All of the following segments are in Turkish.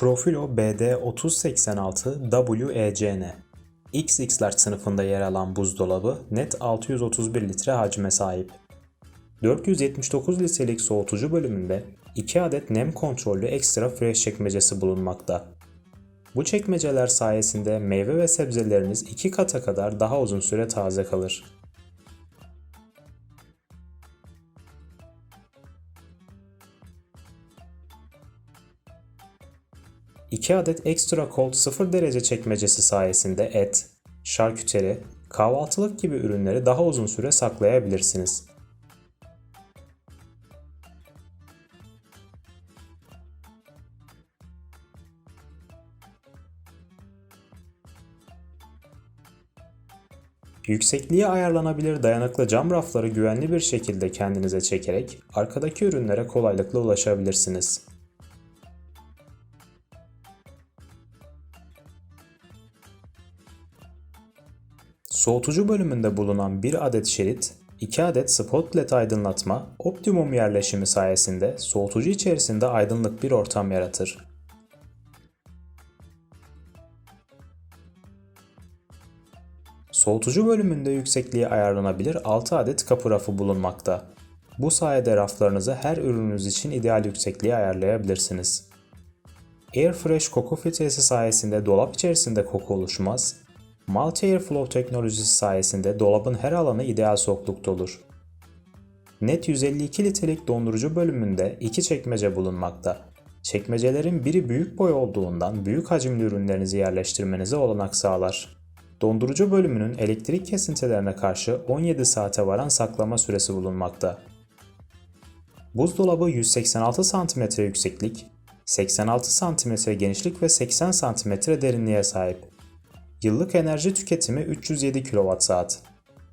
Profilo BD3086WECN XX Large sınıfında yer alan buzdolabı net 631 litre hacme sahip. 479 litrelik soğutucu bölümünde 2 adet nem kontrollü ekstra fresh çekmecesi bulunmakta. Bu çekmeceler sayesinde meyve ve sebzeleriniz 2 kata kadar daha uzun süre taze kalır. İki adet Extra Cold 0 derece çekmecesi sayesinde et, şarküteri, kahvaltılık gibi ürünleri daha uzun süre saklayabilirsiniz. Yüksekliği ayarlanabilir dayanıklı cam rafları güvenli bir şekilde kendinize çekerek arkadaki ürünlere kolaylıkla ulaşabilirsiniz. Soğutucu bölümünde bulunan bir adet şerit, 2 adet spot led aydınlatma, optimum yerleşimi sayesinde soğutucu içerisinde aydınlık bir ortam yaratır. Soğutucu bölümünde yüksekliği ayarlanabilir 6 adet kapı rafı bulunmakta. Bu sayede raflarınızı her ürününüz için ideal yüksekliğe ayarlayabilirsiniz. Airfresh koku filtresi sayesinde dolap içerisinde koku oluşmaz. Multi Airflow teknolojisi sayesinde dolabın her alanı ideal soğuklukta olur. Net 152 litrelik dondurucu bölümünde iki çekmece bulunmakta. Çekmecelerin biri büyük boy olduğundan büyük hacimli ürünlerinizi yerleştirmenize olanak sağlar. Dondurucu bölümünün elektrik kesintilerine karşı 17 saate varan saklama süresi bulunmakta. Buzdolabı 186 cm yükseklik, 86 cm genişlik ve 80 cm derinliğe sahip. Yıllık enerji tüketimi 307 kWh.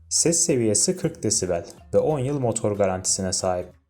Ses seviyesi 40 desibel ve 10 yıl motor garantisine sahip.